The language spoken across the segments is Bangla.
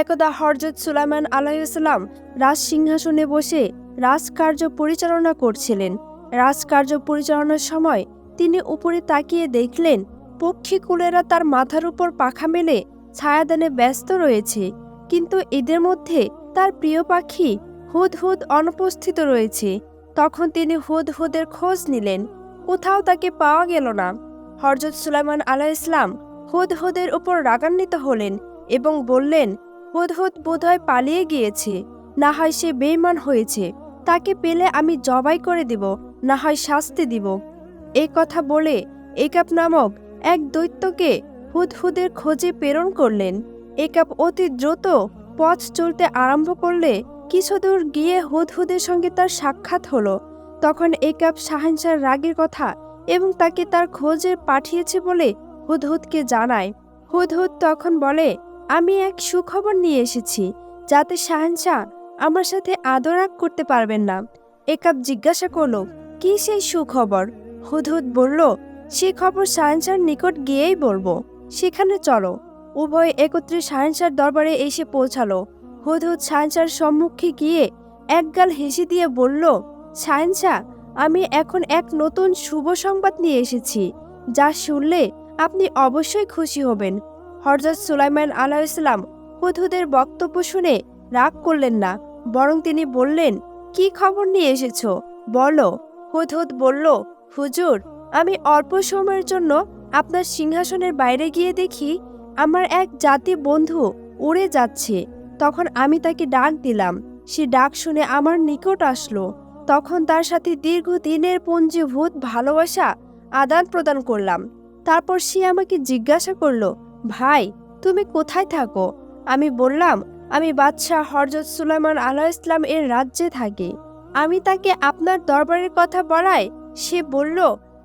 একদা হরজত সুলাইমান আলাইসাল্লাম রাজ সিংহাসনে বসে রাজকার্য পরিচালনা করছিলেন। রাজকার্য পরিচালনার সময় তিনি উপরে তাকিয়ে দেখলেন, পক্ষীকুলেরা তার মাথার উপর পাখা মেলে ছায়াদানে ব্যস্ত রয়েছে। কিন্তু এদের মধ্যে তার প্রিয় পাখি হুদ হুদ অনুপস্থিত রয়েছে। তখন তিনি হুদ হুদের খোঁজ নিলেন, কোথাও তাকে পাওয়া গেল না। হরজত সুলাইমান আলাহ ইসলাম হুদহুদের উপর রাগান্বিত হলেন এবং বললেন হুদহুদ বোধহয় পালিয়ে গিয়েছে। না হয় সে বেইমান হয়েছে। তাকে পেলে আমি জবাই করে দিব, না হয় শাস্তি দিব। এই কথা বলে একাপ নামক এক দৈত্যকে হুদহুদের খোঁজে প্রেরণ করলেন। একাপ অতি দ্রুত পথ চলতে আরম্ভ করলে কিছু দূর গিয়ে হুদহুদের সঙ্গে তার সাক্ষাৎ হলো। তখন একাপ শাহেনশার রাগের কথা এবং তাকে তার খোঁজে পাঠিয়েছে বলে হুদহুদকে জানায়। হুদহুদ তখন বলে আমি এক সুখবর নিয়ে এসেছি, যাতে শাহেনশাহ আমার সাথে আদরাগ করতে পারবেন না। একাপ জিজ্ঞাসা করল, কি সেই সুখবর? হুদহুদ বলল, সে খবর শাহেনশার নিকট গিয়েই বলব। সেখানে চলো। উভয় একত্রে শাহেনশার দরবারে এসে পৌঁছালো। হুদহুদ শাহেনশার সম্মুখে গিয়ে একগাল হেসে দিয়ে বলল শাহেনশাহ আমি এখন এক নতুন শুভ সংবাদ নিয়ে এসেছি। যা শুনলে আপনি অবশ্যই খুশি হবেন। হরজত সুলাইমান আলাহ ইসলাম হুদহুদের বক্তব্য শুনে রাগ করলেন না, বরং তিনি বললেন, কি খবর নিয়ে এসেছ? বলো। হুদহুদ বলল, হুজুর, আমি অল্প সময়ের জন্য আপনার সিংহাসনের বাইরে গিয়ে দেখি আমার এক জাতি বন্ধু উড়ে যাচ্ছে। তখন আমি তাকে ডাক দিলাম। সে ডাক শুনে আমার নিকট আসলো। তখন তার সাথে দীর্ঘদিনের পঞ্জীভূত ভালোবাসা আদান প্রদান করলাম। তারপর সে আমাকে জিজ্ঞাসা করল ভাই, তুমি কোথায় থাকো? আমি বললাম, আমি বাদশাহ হরজত সুলাইমান আলাহ ইসলাম এর রাজ্যে থাকি। আমি তাকে আপনার দরবারের কথা বলায়, সে বলল,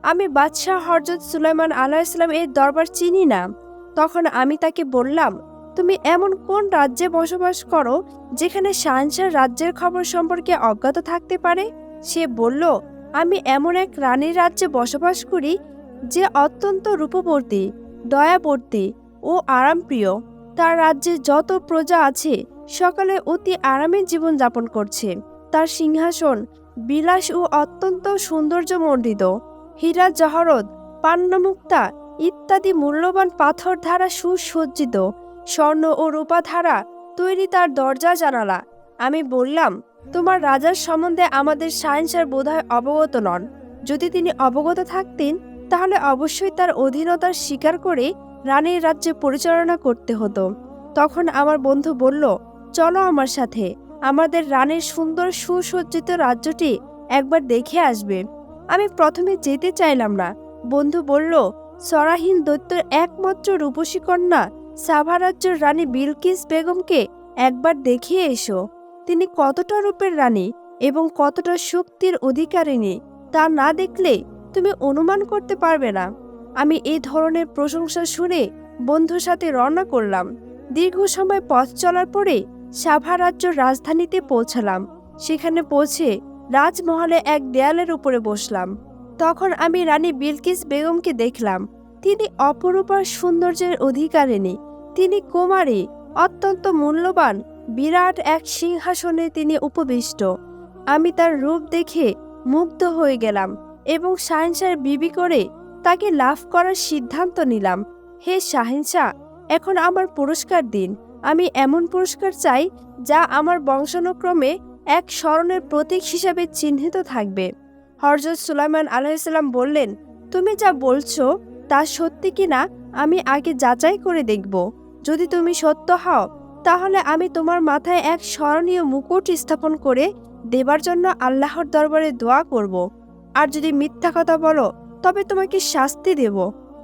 আমি বাদশাহ হরজত সুলাইমান আলাহ ইসলাম এর দরবার চিনি না। তখন আমি তাকে বললাম, তুমি এমন কোন রাজ্যে বসবাস করো, যেখানে শাহনশাহ রাজ্যের খবর সম্পর্কে অজ্ঞাত থাকতে পারে? সে বলল, আমি এমন এক রানীর রাজ্যে বসবাস করি, যে অত্যন্ত রূপবর্তী, দয়াবর্তী ও আরামপ্রিয়। তার রাজ্যে যত প্রজা আছে, সকালে অতি আরামে জীবনযাপন করছে। তার সিংহাসন বিলাস ও অত্যন্ত সৌন্দর্যমণ্ডিত। হীরা জহরত, পান্নমুক্তা ইত্যাদি মূল্যবান পাথর ধারা সুসজ্জিত। স্বর্ণ ও রূপা ধারা তৈরি তার দরজা জানালা। আমি বললাম, তোমার রাজার সম্বন্ধে আমাদের সায়েন্সার বোধহয় অবগত নন। যদি তিনি অবগত থাকতেন, তাহলে অবশ্যই তার অধীনতার স্বীকার করে রানীর রাজ্যে পরিচালনা করতে হতো। তখন আমার বন্ধু বলল, চলো আমার সাথে। আমাদের রানীর সুন্দর সুসজ্জিত রাজ্যটি একবার দেখে আসবে। আমি প্রথমে যেতে চাইলাম না। বন্ধু বলল, সরাহীন দৈত্যের একমাত্র রূপসী কন্যা সাভা রাজ্যের রানী বিলকিস বেগমকে একবার দেখিয়ে এসো। তিনি কতটা রূপের রানী এবং কতটা শক্তির অধিকারিণী তা না দেখলে তুমি অনুমান করতে পারবে না। আমি এই ধরনের প্রশংসা শুনে বন্ধুর সাথে রওনা করলাম। দীর্ঘ সময় পথ চলার পরে সাভা রাজ্যর রাজধানীতে পৌঁছালাম। সেখানে পৌঁছে রাজমহলে এক দেয়ালের উপরে বসলাম। তখন আমি রানী বিলকিস বেগমকে দেখলাম। তিনি অপরূপার সৌন্দর্যের অধিকারিণী। তিনি কুমারী, অত্যন্ত মূল্যবান, বিরাট এক সিংহাসনে তিনি উপবিষ্ট। আমি তার রূপ দেখে মুগ্ধ হয়ে গেলাম এবং শাহিনশার বিবি করে তাকে লাভ করার সিদ্ধান্ত নিলাম। হে শাহিনশাহ এখন আমার পুরস্কার দিন। আমি এমন পুরস্কার চাই যা আমার বংশানুক্রমে এক স্মরণের প্রতীক হিসাবে চিহ্নিত থাকবে। হরজত সুলাইমান আলাইসাল্লাম বললেন, তুমি যা বলছো তা সত্যি কিনা আমি আগে যাচাই করে দেখব। যদি তুমি সত্য হও, তাহলে আমি তোমার মাথায় এক স্মরণীয় মুকুট স্থাপন করে দেবার জন্য আল্লাহর দরবারে দোয়া করব। আর যদি মিথ্যা কথা বলো তবে তোমাকে শাস্তি দেব।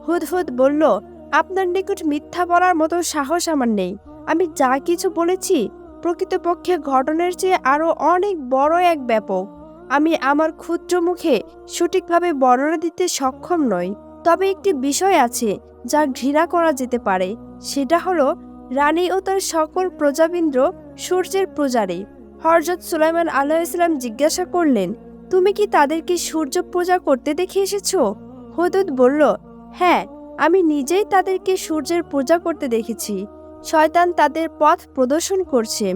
হুদহুদ বলল, আপনার নিকট মিথ্যা বলার মতো সাহস আমার নেই। আমি যা কিছু বলেছি, প্রকৃতপক্ষে ঘটনার চেয়ে আরও অনেক বড় এক ব্যাপক। আমি আমার ক্ষুদ্র মুখে সঠিকভাবে বর্ণনা দিতে সক্ষম নই। তবে একটি বিষয় আছে যা ঘৃণা করা যেতে পারে। সেটা হলো, রানী ও তার সকল প্রজাবিন্দ্র সূর্যের প্রজারে হরজত সুলাইমান আল্লাহ ইসলাম জিজ্ঞাসা করলেন তুমি কি তাদেরকে সূর্য পূজা করতে দেখে এসেছ? হুদুদ বলল হ্যাঁ আমি নিজেই তাদেরকে সূর্যের পূজা করতে দেখেছি। শয়তান তাদের পথ প্রদর্শন করছে।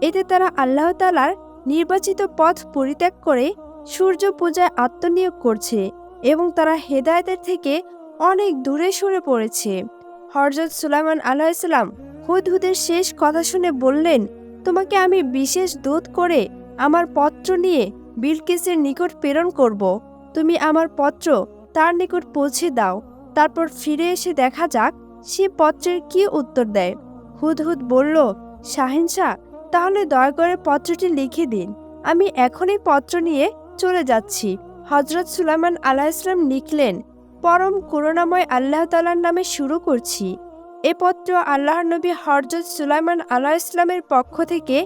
এতে তারা আল্লাহ তালার নির্বাচিত পথ পরিত্যাগ করে সূর্য পূজায় আত্মনিয়োগ করছে এবং তারা হেদায়েতের থেকে অনেক দূরে সরে পড়েছে। হরজত সুলাইমান আলাইসাল্লাম হুদহুদের শেষ কথা শুনে বললেন, তোমাকে আমি বিশেষ দূত করে আমার পত্র নিয়ে বিলকিসের নিকট প্রেরণ করব। তুমি আমার পত্র তার নিকট পৌঁছে দাও। তারপর ফিরে এসে দেখা যাক সে পত্রের কি উত্তর দেয়। হুদহুদ বলল শাহিনশাহ তাহলে দয়া করে পত্রটি লিখে দিন। আমি এখনই পত্র নিয়ে চলে যাচ্ছি। হজরত সুলাইমান আলাহ ইসলাম লিখলেন, পরম করুণাময় আল্লাহ তালার নামে শুরু করছি। এ পত্র আল্লাহর নবী হরজত সুলাইমান আলাহ ইসলামের পক্ষ থেকে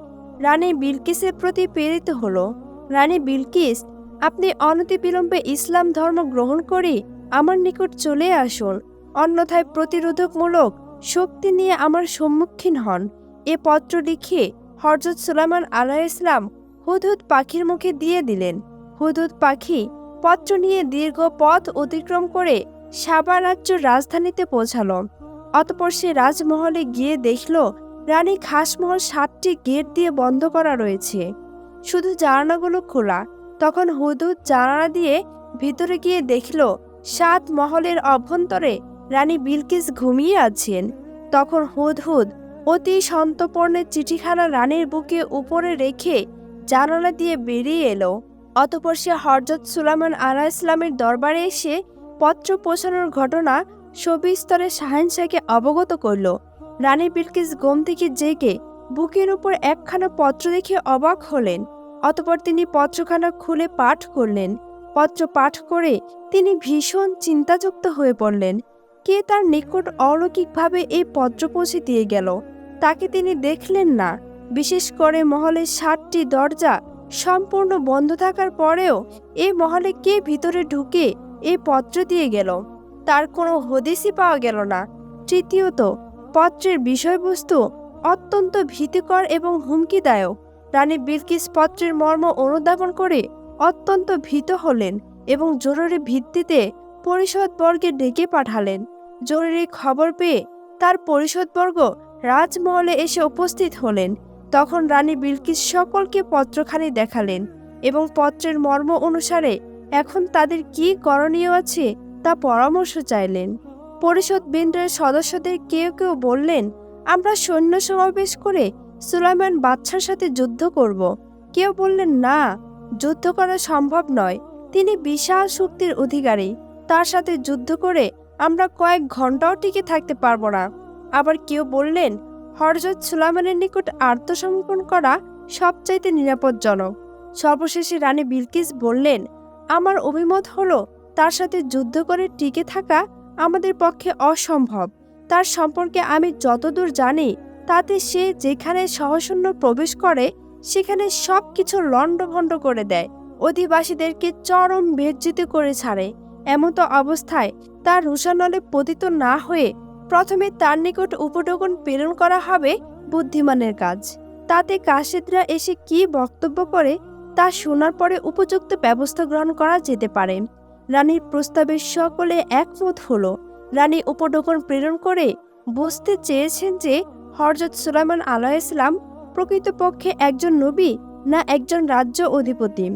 রানী বিলকিসের প্রতি প্রেরিত হলো। রানী বিলকিস, আপনি অনতিবিলম্বে ইসলাম ধর্ম গ্রহণ করে আমার নিকট চলে আসুন। অন্যথায় প্রতিরোধকমূলক শক্তি নিয়ে আমার সম্মুখীন হন। এ পত্র লিখে হরজত সুলাইমান আলাহ ইসলাম হুদহুদ পাখির মুখে দিয়ে দিলেন। হুদহুদ পাখি পত্র নিয়ে দীর্ঘ পথ অতিক্রম করে সাবা রাজ্যর রাজধানীতে পৌঁছালো। অতপর সে রাজমহলে গিয়ে দেখল, রানী খাসমহল সাতটি গেট দিয়ে বন্ধ করা রয়েছে। শুধু জানালাগুলো খোলা। তখন হুদহুদ জানালা দিয়ে ভিতরে গিয়ে দেখল, সাত মহলের অভ্যন্তরে রানী বিলকিস ঘুমিয়ে আছেন। তখন হুদহুদ অতি সন্তপর্ণের চিঠিখানা রানীর বুকে উপরে রেখে জানালা দিয়ে বেরিয়ে এলো। অতপর সে হরজত সুলামান আলাহ ইসলামের দরবারে এসে পত্র পৌঁছানোর ঘটনা সবিস্তরে শাহেনশাহকে অবগত করল। রানী বিলকিস গোম থেকে জেগে বুকের উপর একখানা পত্র দেখে অবাক হলেন। অতপর তিনি পত্রখানা খুলে পাঠ করলেন। পত্র পাঠ করে তিনি ভীষণ চিন্তাযুক্ত হয়ে পড়লেন। কে তার নিকট অলৌকিকভাবে এই পত্র পৌঁছে দিয়ে গেল, তাকে তিনি দেখলেন না। বিশেষ করে মহলের ষাটটি দরজা সম্পূর্ণ বন্ধ থাকার পরেও এই মহলে কে ভিতরে ঢুকে এই পত্র দিয়ে গেল? তার কোনো হদিসই পাওয়া গেল না। তৃতীয়ত, পত্রের বিষয়বস্তু অত্যন্ত ভীতিকর এবং হুমকিদায়ক। রানী বিলকিস পত্রের মর্ম অনুধাবন করে অত্যন্ত ভীত হলেন এবং জরুরি ভিত্তিতে পরিষদবর্গে ডেকে পাঠালেন। জরুরি খবর পেয়ে তার পরিষদবর্গ রাজমহলে এসে উপস্থিত হলেন। তখন রানী বিলকিস সকলকে পত্রখানি দেখালেন এবং পত্রের মর্ম অনুসারে এখন তাদের কি করণীয় আছে তা পরামর্শ চাইলেন। পরিষদ বৃন্দের সদস্যদের কেউ কেউ বললেন আমরা সৈন্য সমাবেশ করে সুলাইমান বাদশার সাথে যুদ্ধ করব। কেউ বললেন, না, যুদ্ধ করা সম্ভব নয়। তিনি বিশাল শক্তির অধিকারী। তার সাথে যুদ্ধ করে আমরা কয়েক ঘন্টাও টিকে থাকতে পারব না। আবার কেউ বললেন, হরজত সুলাইমানের নিকট আত্মসমর্পণ করা সবচাইতে নিরাপদজনক। সর্বশেষে রানী বিলকিস বললেন, আমার অভিমত হলো, তার সাথে যুদ্ধ করে টিকে থাকা আমাদের পক্ষে অসম্ভব। তার সম্পর্কে আমি যতদূর জানি, তাতে সে যেখানে সহশূন্য প্রবেশ করে, সেখানে সব কিছু লণ্ডভণ্ড করে দেয়। অধিবাসীদেরকে চরম বেজ্জিত করে ছাড়ে। এমতো অবস্থায় তার রুষানলে পতিত না হয়ে প্রথমে তার নিকট উপটোকন প্রেরণ করা হবে বুদ্ধিমানের কাজ। তাতে কাশেদরা এসে কি বক্তব্য করে, তা শোনার পরে উপযুক্ত ব্যবস্থা গ্রহণ করা যেতে পারে। রানীর প্রস্তাবে সকলে একমত হলো। রানী উপটোকন প্রেরণ করে বুঝতে চেয়েছেন যে হরজত সুলাইমান আলাহ ইসলাম প্রকৃতপক্ষে একজন নবী না একজন রাজ্য অধিপতি।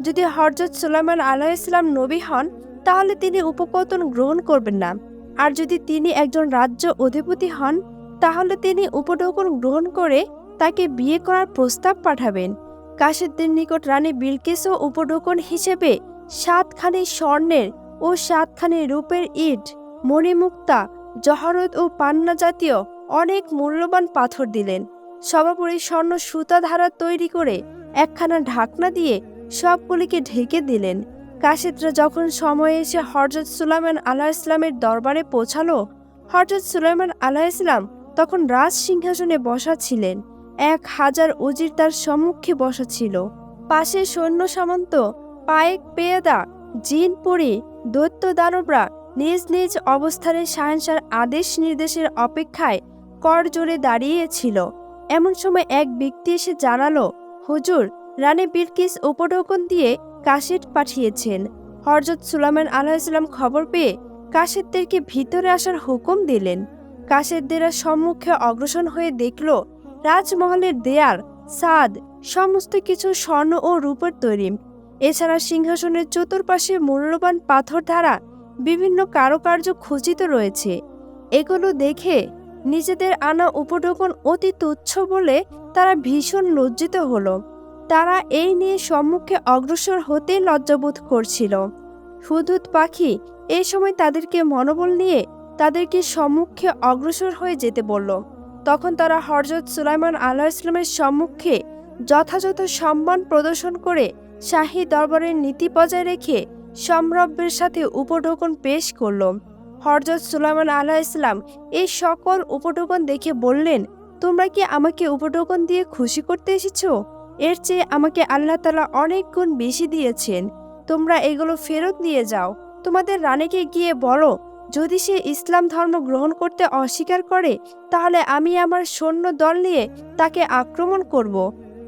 যদি হরজত সুলাইমান আলাহ ইসলাম নবী হন, তাহলে তিনি উপকতন গ্রহণ করবেন না। আর যদি তিনি একজন রাজ্য অধিপতি হন, তাহলে তিনি উপঢৌকন গ্রহণ করে তাকে বিয়ে করার প্রস্তাব পাঠাবেন। কাশেদদের নিকট রানী বিলকিসও উপঢৌকন হিসেবে সাতখানি স্বর্ণের ও সাতখানি রূপের ইট মণিমুক্তা, জহরত ও পান্না জাতীয় অনেক মূল্যবান পাথর দিলেন। সর্বোপরি স্বর্ণ সুতা ধারা তৈরি করে একখানা ঢাকনা দিয়ে সবগুলিকে ঢেকে দিলেন। কাশেদরা যখন সময়ে এসে হরজত সুলাইমান আলাহ ইসলামের দরবারে পৌঁছালো হরজত সুলাইমান আলাহ ইসলাম তখন রাজ সিংহাসনে বসা ছিলেন। এক হাজার উজির তার সম্মুখে বসা ছিল। পাশে সৈন্য সামন্ত, পায়েক পেয়েদা, জিন জিনপুরি দৈত্য দানবরা নিজ নিজ অবস্থানে শাহেনশার আদেশ নির্দেশের অপেক্ষায় কর জোরে দাঁড়িয়েছিল। এমন সময় এক ব্যক্তি এসে জানালো, হুজুর, রানী বিলকিস উপঢৌকন দিয়ে কাশেদ পাঠিয়েছেন। হরজত সুলাইমান আলাহ খবর পেয়ে কাশেদদেরকে ভিতরে আসার হুকুম দিলেন। কাশেরদেরা সম্মুখে অগ্রসর হয়ে দেখল, রাজমহলের দেয়াল, সাদ, সমস্ত কিছু স্বর্ণ ও রূপের তৈরি। এছাড়া সিংহাসনের চতুর্পাশে মূল্যবান পাথর দ্বারা বিভিন্ন কারুকার্য খচিত রয়েছে। এগুলো দেখে নিজেদের আনা উপঢৌকন অতি তুচ্ছ বলে তারা ভীষণ লজ্জিত হলো। তারা এই নিয়ে সম্মুখে অগ্রসর হতেই লজ্জাবোধ করছিল। হুদুদ পাখি এই সময় তাদেরকে মনোবল নিয়ে তাদেরকে সম্মুখে অগ্রসর হয়ে যেতে বলল। তখন তারা হরজত সুলাইমান আল্লাহ ইসলামের সম্মুখে যথাযথ সম্মান প্রদর্শন করে শাহী দরবারের নীতি বজায় রেখে সম্রব্যের সাথে উপঢৌকন পেশ করল। হরজত সুলাইমান আল্লাহ ইসলাম এই সকল উপঢৌকন দেখে বললেন, তোমরা কি আমাকে উপঢৌকন দিয়ে খুশি করতে এসেছ? এর চেয়ে আমাকে আল্লাহ তালা অনেক গুণ বেশি দিয়েছেন। তোমরা এগুলো ফেরত নিয়ে যাও। তোমাদের রানীকে গিয়ে বলো, যদি সে ইসলাম ধর্ম গ্রহণ করতে অস্বীকার করে, তাহলে আমি আমার সৈন্য দল নিয়ে তাকে আক্রমণ করব।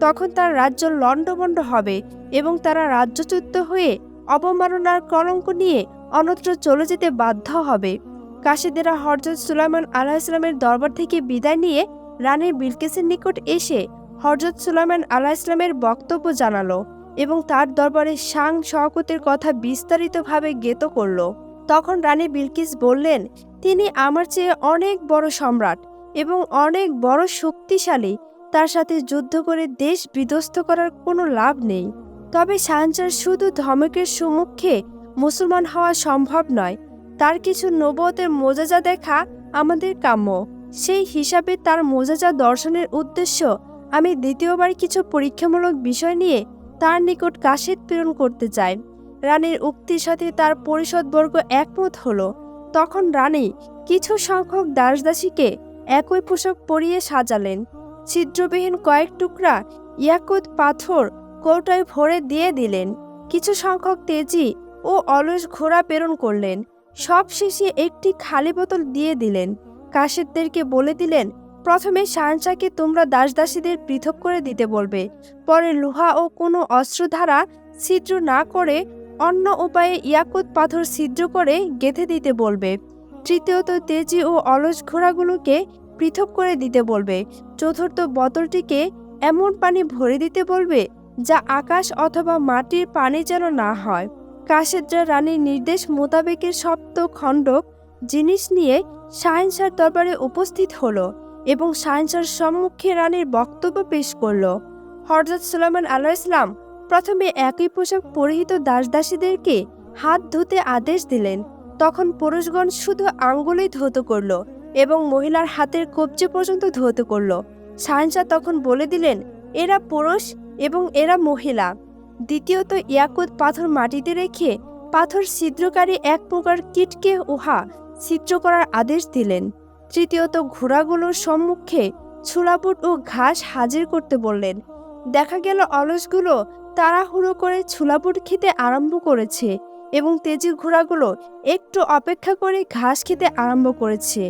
তখন তার রাজ্য লণ্ডভণ্ড হবে এবং তারা রাজ্যচ্যুত হয়ে অবমাননার কলঙ্ক নিয়ে অন্যত্র চলে যেতে বাধ্য হবে। কাশিদেরা হরজত সুলাইমান আলাহ ইসলামের দরবার থেকে বিদায় নিয়ে রানী বিলকেসের নিকট এসে হরজত সুলাইমান আলাহ ইসলামের বক্তব্য জানালো এবং তার দরবারে সাং শওকতের কথা বিস্তারিতভাবে জ্ঞেত করল। তখন রানী বিলকিস বললেন, তিনি আমার চেয়ে অনেক বড় সম্রাট এবং অনেক বড় শক্তিশালী। তার সাথে যুদ্ধ করে দেশ বিধ্বস্ত করার কোনো লাভ নেই। তবে শাহজার শুধু ধমকের সম্মুখে মুসলমান হওয়া সম্ভব নয়, তার কিছু নবতের মোজাজা দেখা আমাদের কাম্য। সেই হিসাবে তার মোজাজা দর্শনের উদ্দেশ্য আমি দ্বিতীয়বার কিছু পরীক্ষামূলক বিষয় নিয়ে তার নিকট কাশেদ প্রেরণ করতে চাই। রানীর উক্তির সাথে তার পরিষদবর্গ একমত হলো, তখন রানী কিছু সংখ্যক দাসদাসীকে একই পোশাক পরিয়ে সাজালেন। ছিদ্রবিহীন কয়েক টুকরা ইয়াকুত পাথর কৌটায় ভরে দিয়ে দিলেন। কিছু সংখ্যক তেজি ও অলস ঘোড়া প্রেরণ করলেন। সব শেষে একটি খালি বোতল দিয়ে দিলেন। কাশেদদেরকে বলে দিলেন, প্রথমে শাহজাকে তোমরা দাসদাসীদের পৃথক করে দিতে বলবে। পরে লোহা ও কোনো অস্ত্র দ্বারা ছিদ্র না করে অন্য উপায়ে ইয়াকুত পাথর ছিদ্র করে গেঁথে দিতে বলবে। তৃতীয়ত তেজি ও অলস ঘোড়াগুলোকে পৃথক করে দিতে বলবে। চতুর্থ বোতলটিকে এমন পানি ভরে দিতে বলবে যা আকাশ অথবা মাটির পানি যেন না হয়। কাশেদ্রা রানীর নির্দেশ মোতাবেকের সপ্ত খণ্ডক জিনিস নিয়ে শাহিনশার দরবারে উপস্থিত হলো এবং শাহিনশার সম্মুখে রানীর বক্তব্য পেশ করল। হরজত সুলাইমান আল্লাহ ইসলাম প্রথমে একই পোশাক পরিহিত দাসদাসীদেরকে হাত ধুতে আদেশ দিলেন। তখন পুরুষগণ শুধু আঙ্গুলেই ধৌত করল এবং মহিলার হাতের কবজি পর্যন্ত ধৌত করল। শাহিনশাহ তখন বলে দিলেন, এরা পুরুষ এবং এরা মহিলা। দ্বিতীয়ত, ইয়াকুত পাথর মাটিতে রেখে পাথর ছিদ্রকারী এক প্রকার কীটকে উহা ছিদ্র করার আদেশ দিলেন। তৃতীয়ত, ঘোড়াগুলোর সম্মুখে ছুলাপুট ও ঘাস হাজির করতে বললেন। দেখা গেল, অলসগুলো তাড়াহুড়ো করে ছুলাপুট খেতে আরম্ভ করেছে এবং তেজি ঘোড়াগুলো একটু অপেক্ষা করে ঘাস খেতে আরম্ভ করেছে।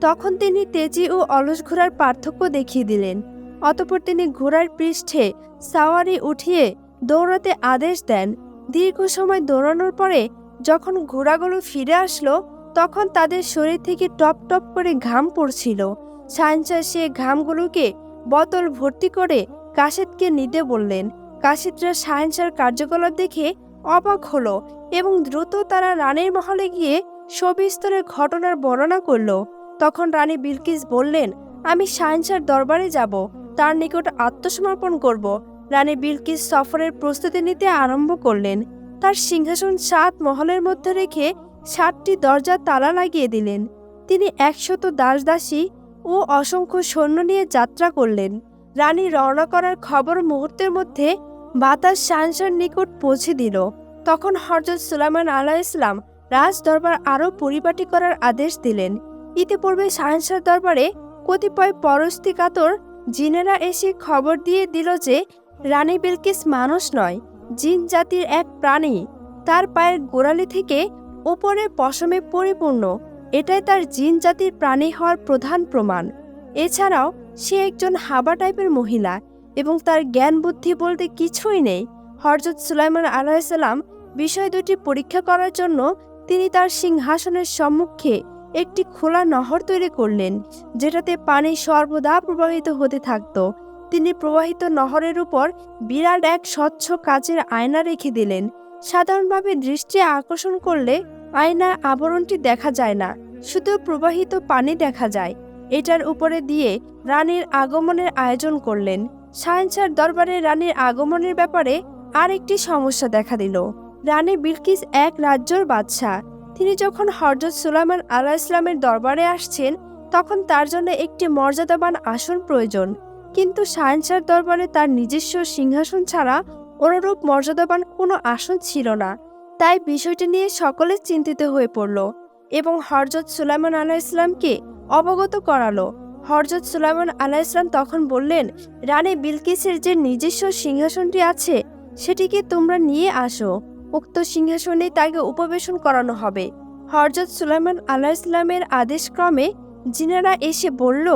তখন তিনি তেজি ও অলস ঘোড়ার পার্থক্য দেখিয়ে দিলেন। অতপর তিনি ঘোড়ার পৃষ্ঠে সাওয়ারি উঠিয়ে দৌড়াতে আদেশ দেন। দীর্ঘ সময় দৌড়ানোর পরে যখন ঘোড়াগুলো ফিরে আসলো, তখন তাদের শরীর থেকে টপ টপ করে ঘাম পড়ছিল। সাইনসা সে ঘামগুলোকে বোতল ভর্তি করে কাশেদকে নিতে বললেন। কাশেদরা সায়েন্সার কার্যকলাপ দেখে অবাক হলো এবং দ্রুত তারা রানীর মহলে গিয়ে সবিস্তরের ঘটনার বর্ণনা করল। তখন রানী বিলকিস বললেন, আমি সায়েন্সার দরবারে যাব। তার নিকট আত্মসমর্পণ করব। রানী বিলকিস সফরের প্রস্তুতি নিতে আরম্ভ করলেন। তার সিংহাসন সাত মহলের মধ্যে রেখে সাতটি দরজা তালা লাগিয়ে দিলেন। তিনি একশত দাসদাসী ও অসংখ্য সৈন্য নিয়ে যাত্রা করলেন। রানী রওনা করার খবর মুহূর্তের মধ্যে বাতাস শানসার নিকট পৌঁছে দিল। তখন হরজত সুলাইমান আলাহ ইসলাম রাজ দরবার আরও পরিপাটি করার আদেশ দিলেন। ইতিপূর্বে শাহনশার দরবারে কতিপয় পরস্তি কাতর জিনেরা এসে খবর দিয়ে দিল যে রানী বিলকিস মানুষ নয়, জিন জাতির এক প্রাণী। তার পায়ের গোড়ালি থেকে ওপরে পশমে পরিপূর্ণ। এটাই তার জিন জাতির প্রাণী হওয়ার প্রধান প্রমাণ। এছাড়াও সে একজন হাবা টাইপের মহিলা এবং তার জ্ঞান বুদ্ধি বলতে কিছুই নেই। হরজত সুলাইমান আলাইসাল্লাম বিষয় দুটি পরীক্ষা করার জন্য তিনি তার সিংহাসনের সম্মুখে একটি খোলা নহর তৈরি করলেন, যেটাতে পানি সর্বদা প্রবাহিত হতে থাকত। তিনি প্রবাহিত নহরের উপর বিরাট এক স্বচ্ছ কাচের আয়না রেখে দিলেন। সাধারণভাবে দৃষ্টি আকর্ষণ করলে আয়নার আবরণটি দেখা যায় না, শুধু প্রবাহিত পানি দেখা যায়। এটার উপরে দিয়ে রানীর আগমনের আয়োজন করলেন। সায়েন্সার দরবারে রানীর আগমনের ব্যাপারে আর একটি সমস্যা দেখা দিল। রানী বিলকিস এক রাজ্যর বাদশাহ। তিনি যখন হরজত সুলাইমান আলাহ ইসলামের দরবারে আসছেন, তখন তার জন্য একটি মর্যাদাবান আসন প্রয়োজন। কিন্তু সায়েন্সার দরবারে তার নিজস্ব সিংহাসন ছাড়া অনুরূপ মর্যাদাবান কোনো আসন ছিল না। তাই বিষয়টি নিয়ে সকলে চিন্তিত হয়ে পড়ল এবং হরজত সুলাইমান আলাহ ইসলামকে অবগত করালো। হরজত সুলাইমান আলাহ ইসলাম তখন বললেন, রানী বিলকিসের যে নিজস্ব সিংহাসনটি আছে, সেটিকে তোমরা নিয়ে আসো। উক্ত সিংহাসনে তাকে উপবেশন করানো হবে। হরজত সুলাইমান আলাহ ইসলামের আদেশক্রমে জিনারা এসে বলল,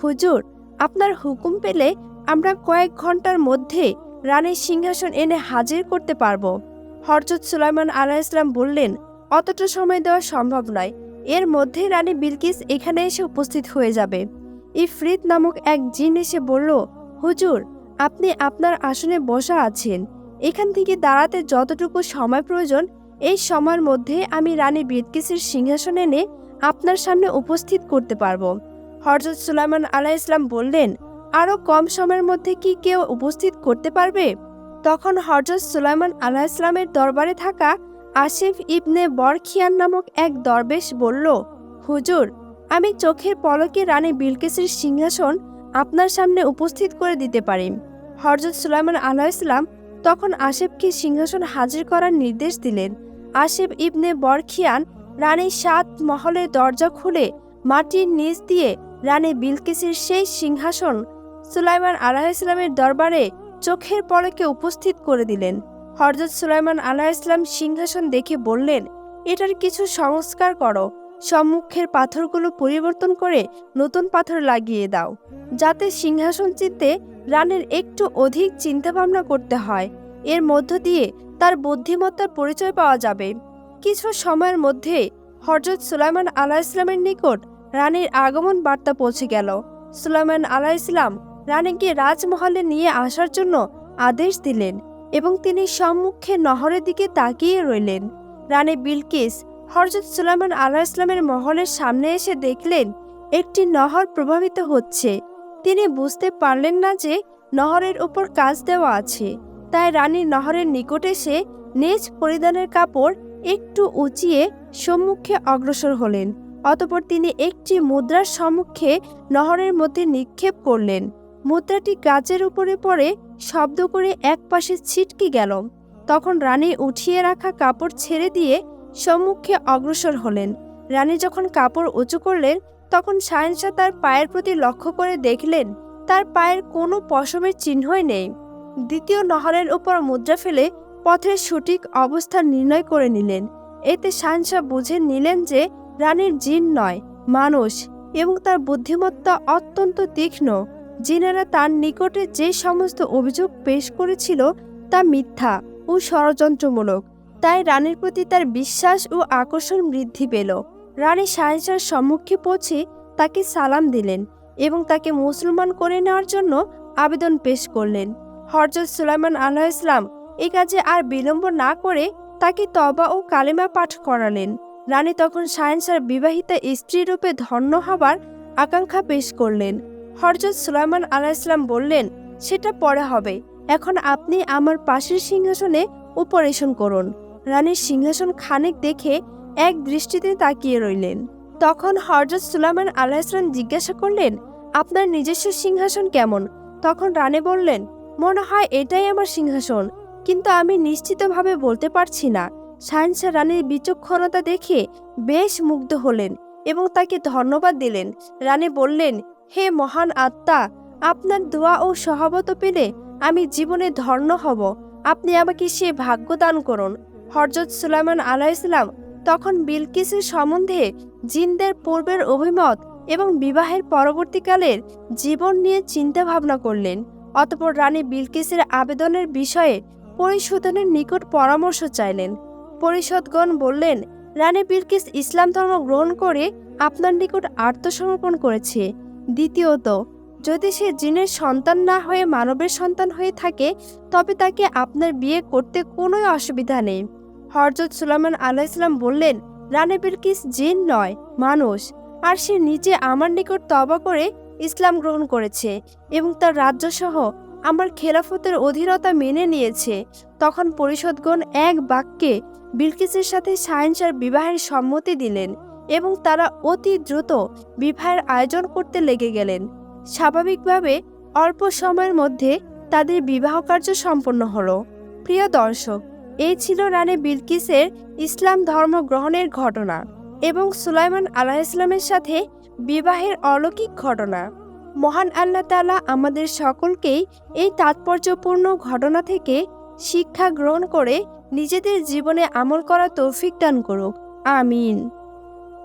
হুজুর, আপনার হুকুম পেলে আমরা কয়েক ঘণ্টার মধ্যে রানীর সিংহাসন এনে হাজির করতে পারব। হরজত সুলাইমান আলাহ ইসলাম বললেন, অতটা সময় দেওয়া সম্ভব নয়। এর মধ্যে রানী বিলকিস এখানে এসে উপস্থিত হয়ে যাবে। ইফরিত নামক এক জিন এসে বলল, হুজুর, আপনি আপনার আসনে বসা আছেন। এখান থেকে দাঁড়াতে যতটুকু সময় প্রয়োজন, এই সময়ের মধ্যে আমি রানী বিলকিসের সিংহাসন এনে আপনার সামনে উপস্থিত করতে পারব। হরজত সুলাইমান আলাহ ইসলাম বললেন আরও কম সময়ের মধ্যে কি কেউ উপস্থিত করতে পারবে? তখন হরজত সুলাইমান আলাহ ইসলামের দরবারে থাকা আসিফ ইবনে বরখিয়ান নামক এক দরবেশ বলল, হুজুর, আমি চোখের পলকে রানী বিলকিসের সিংহাসন আপনার সামনে উপস্থিত করে দিতে পারি। হরজত সুলাইমান আলাহ ইসলাম তখন আসিফকে সিংহাসন হাজির করার নির্দেশ দিলেন। আসিফ ইবনে বরখিয়ান রানীর সাত মহলের দরজা খুলে মাটির নিচ দিয়ে রানী বিলকিসের সেই সিংহাসন সুলাইমান আলাহ ইসলামের দরবারে চোখের পলকে উপস্থিত করে দিলেন। হরজত সুলাইমান আলাহ ইসলাম সিংহাসন দেখে বললেন, এটার কিছু সংস্কার করো। সম্মুখের পাথরগুলো পরিবর্তন করে নতুন পাথর লাগিয়ে দাও। যাতে সিংহাসন চিনতে রানীর একটু অধিক চিন্তাভাবনা করতে হয়। এর মধ্য দিয়ে তার বুদ্ধিমত্তার পরিচয় পাওয়া যাবে। কিছু সময়ের মধ্যে হরজত সুলাইমান আলাহ ইসলামের নিকট রানীর আগমন বার্তা পৌঁছে গেল। সুলাইমান আলাহ ইসলাম রানীকে রাজমহলে নিয়ে আসার জন্য আদেশ দিলেন এবং তিনি সম্মুখে নহরের দিকে তাকিয়ে রইলেন। রানী বিলকিস হরজত সুলাইমান আলাহ ইসলামের মহলের সামনে এসে দেখলেন, একটি নহর প্রভাবিত হচ্ছে। তিনি বুঝতে পারলেন না যে নহরের উপর কাজ দেওয়া আছে। তাই রানী নহরের নিকট এসে নিজ পরিধানের কাপড় একটু উঁচিয়ে সম্মুখে অগ্রসর হলেন। অতপর তিনি একটি মুদ্রার সম্মুখে নহরের মধ্যে নিক্ষেপ করলেন। মুদ্রাটি গাছের উপরে পড়ে শব্দ করে এক পাশে ছিটকে গেল। তখন রানী উঠিয়ে রাখা কাপড় ছেড়ে দিয়ে সম্মুখে অগ্রসর হলেন। রানী যখন কাপড় উঁচু করলেন তখন সায়েন্সা তার পায়ের প্রতি লক্ষ্য করে দেখলেন তার পায়ের কোনো পশমের চিহ্নই নেই। দ্বিতীয় নহরের উপর মুদ্রা ফেলে পথের সঠিক অবস্থান নির্ণয় করে নিলেন। এতে সায়েন্সা বুঝে নিলেন যে রানীর জিন নয়, মানুষ এবং তার বুদ্ধিমত্তা অত্যন্ত তীক্ষ্ণ। জিনেরা তার নিকটে যে সমস্ত অভিযোগ পেশ করেছিল তা মিথ্যা ও ষড়যন্ত্রমূলক। তাই রানীর প্রতি তার বিশ্বাস ও আকর্ষণ বৃদ্ধি পেল। রানী সাহেজার সম্মুখে পৌঁছে তাকে সালাম দিলেন এবং তাকে মুসলমান করে নেওয়ার জন্য আবেদন পেশ করলেন। হরজত সুলাইমান আল্লাহ ইসলাম এ কাজে আর বিলম্ব না করে তাকে তবা ও কালেমা পাঠ করালেন। রানী তখন সায়েন্সার বিবাহিতা স্ত্রী রূপে ধন্য হবার আকাঙ্ক্ষা পেশ করলেন। হরজত সুলাইমান আলাহ ইসলাম বললেন, সেটা পরে হবে। এখন আপনি আমার পাশের সিংহাসনে উপরেশন করুন। রানীর সিংহাসন খানিক দেখে এক দৃষ্টিতে তাকিয়ে রইলেন। তখন হরজত সুলাইমান আলাহ ইসলাম জিজ্ঞাসা করলেন, আপনার নিজস্ব সিংহাসন কেমন? তখন রানী বললেন, মনে হয় এটাই আমার সিংহাসন, কিন্তু আমি নিশ্চিতভাবে বলতে পারছি না। সায়েন্সা রানীর বিচক্ষণতা দেখে বেশ মুগ্ধ হলেন এবং তাকে ধন্যবাদ দিলেন। রানী বললেন, হে মহান আত্মা, আপনার দোয়া ও সহাবত পেলে আমি জীবনে ধন্য হব। আপনি আমাকে সে ভাগ্য দান করুন। হরজত সুলাইমান আলাহ ইসলাম তখন বিলকিসের সম্বন্ধে জিনদের পূর্বের অভিমত এবং বিবাহের পরবর্তীকালের জীবন নিয়ে চিন্তা ভাবনা করলেন। অতপর রানী বিলকিসের আবেদনের বিষয়ে পরিশোধনের নিকট পরামর্শ চাইলেন। পরিষদগণ বললেন, রানী বিলকিস ইসলাম ধর্ম গ্রহণ করে আপনার নিকট আত্মসমর্পণ করেছে। দ্বিতীয়ত, যদি সে জিনের সন্তান না হয়ে মানবের সন্তান হয়ে থাকে, তবে তাকে আপনার বিয়ে করতে কোনো অসুবিধা নেই। হরজত সুলাইমান আলাইসালাম বললেন, রানে বিলকিস জিন নয়, মানুষ। আর সে নিজে আমার নিকট তবা করে ইসলাম গ্রহণ করেছে এবং তার রাজ্যসহ আমার খেলাফতের অধীনতা মেনে নিয়েছে। তখন পরিষদগণ এক বাক্যে বিলকিসের সাথে সায়েন্সার বিবাহের সম্মতি দিলেন এবং তারা অতি দ্রুত বিবাহের আয়োজন করতে লেগে গেলেন। স্বাভাবিকভাবে অল্প সময়ের মধ্যে তাদের বিবাহ কার্য সম্পন্ন হলো। প্রিয় দর্শক এই ছিল রানী বিলকিসের ইসলাম ধর্ম গ্রহণের ঘটনা এবং সুলাইমান আলাহ ইসলামের সাথে বিবাহের অলৌকিক ঘটনা। মহান আল্লাহ তালা আমাদের সকলকেই এই তাৎপর্যপূর্ণ ঘটনা থেকে শিক্ষা গ্রহণ করে নিজেদের জীবনে আমল করা তৌফিক দান করুক। আমিন।